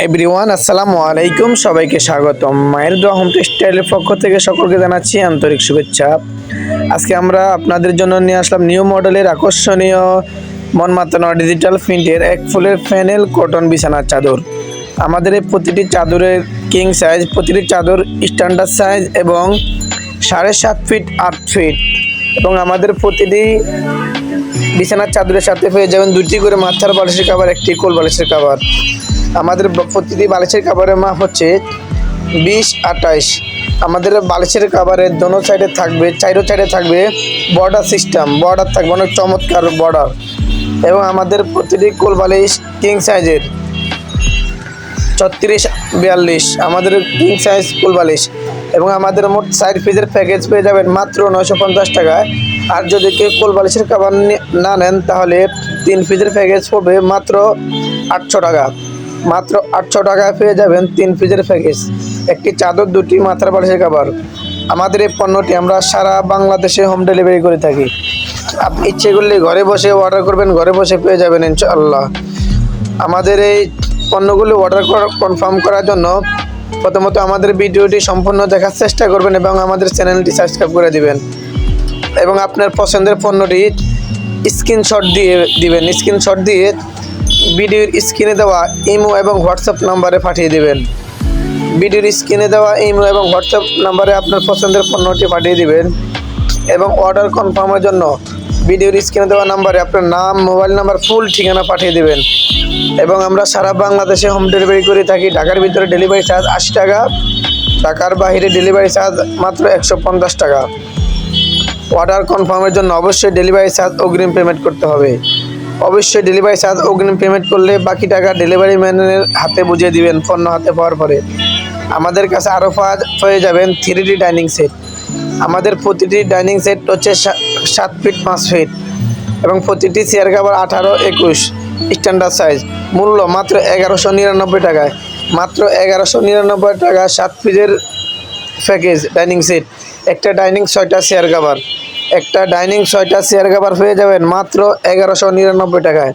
Everyone আসসালামু আলাইকুম। সবাইকে স্বাগতম। মায়ের দোয়া হোম টেক্সটাইলের পক্ষ থেকে সকলকে জানাচ্ছি আন্তরিক শুভেচ্ছা। আজকে আমরা আপনাদের জন্য নিয়ে আসলাম নিউ মডেলের আকর্ষণীয় মন মাতানো ডিজিটাল প্রিন্টের এক ফুলের ফ্যানেল কটন বিছানার চাদর। আমাদের এই প্রতিটি চাদরের কিং সাইজ প্রতিটি চাদর স্ট্যান্ডার্ড সাইজ এবং সাড়ে সাত ফিট আট ফিট এবং আমাদের প্রতিটি বিছানার চাদরের সাথে পেয়ে যাবেন দুটি করে মাথার বালিশের কাবার একটি কোল বালিশের কাবার আমাদের প্রতিটি বালিশের কাবারের মাপ হচ্ছে বিশ, আঠাইশ। আমাদের বালিশের কাবারের দোনো সাইডে থাকবে, চাইরো সাইডে থাকবে বর্ডার সিস্টেম বর্ডার থাকবে, অনেক চমৎকার বর্ডার এবং আমাদের প্রতিটি কোল বালিশ কিং সাইজের ছত্রিশ, বিয়াল্লিশ। আমাদের কিং সাইজ ফুল বালিশ। এবং আমাদের মোট সাইড পিসের প্যাকেজ পেয়ে যাবেন মাত্র নয়শো পঞ্চাশ টাকায়। আর যদি কেউ কোল বালিশের খাবার না নেন, তাহলে তিন পিসের প্যাকেজ পড়বে মাত্র আটশো টাকা। মাত্র আটশো টাকায় পেয়ে যাবেন তিন পিসের প্যাকেজ। একটি চাদর, দুটি মাথার বালিশের খাবার আমাদের এই পণ্যটি আমরা সারা বাংলাদেশে হোম ডেলিভারি করে থাকি। আপনি ইচ্ছে করলে ঘরে বসে অর্ডার করবেন, ঘরে বসে পেয়ে যাবেন ইনশাআল্লাহ। আমাদের এই পণ্যগুলো অর্ডার কনফার্ম করার জন্য প্রথমত আমাদের ভিডিওটি সম্পূর্ণ দেখার চেষ্টা করবেন এবং আমাদের চ্যানেলটি সাবস্ক্রাইব করে দিবেন। এবং আপনার পছন্দের পণ্যটি স্ক্রিনশট দিয়ে দিবেন। স্ক্রিনশট দিয়ে ভিডিওর স্ক্রিনে দেওয়া ইমো এবং হোয়াটসঅ্যাপ নাম্বারে পাঠিয়ে দেবেন। ভিডিওর স্ক্রিনে দেওয়া ইমো এবং হোয়াটসঅ্যাপ নাম্বারে আপনার পছন্দের পণ্যটি পাঠিয়ে দেবেন এবং অর্ডার কনফার্মের জন্য ভিডিওর স্ক্রিনে দেওয়া নাম্বারে আপনার নাম, মোবাইল নাম্বার, ফুল ঠিকানা পাঠিয়ে দেবেন। এবং আমরা সারা বাংলাদেশে হোম ডেলিভারি করে থাকি। ঢাকার ভিতরে ডেলিভারি চার্জ আশি টাকা, ঢাকার বাইরে ডেলিভারি চার্জ মাত্র একশো পঞ্চাশ টাকা। অর্ডার কনফার্মের জন্য অবশ্যই ডেলিভারি চার্জ অগ্রিম পেমেন্ট করতে হবে। অবশ্যই ডেলিভারি চার্জ অগ্রিম পেমেন্ট করলে বাকি টাকা ডেলিভারি ম্যানের হাতে বুঝিয়ে দিবেন, পণ্য হাতে পাওয়ার পরে। আমাদের কাছে আরও পাওয়া পেয়ে যাবেন থ্রি ডি ডাইনিং সেট আমাদের প্রতিটি ডাইনিং সেট হচ্ছে সাত ফিট পাঁচ ফিট এবং প্রতিটি চেয়ার কাভার আঠারো, একুশ স্ট্যান্ডার্ড সাইজ মূল্য মাত্র এগারোশো নিরানব্বই টাকায়। মাত্র এগারোশো নিরানব্বই টাকা সাত ফিটের প্যাকেজ ডাইনিং সেট একটা ডাইনিং ছয়টা চেয়ার কাভার একটা ডাইনিং ছয়টা চেয়ার কাভার পেয়ে যাবেন মাত্র এগারোশো নিরানব্বই টাকায়।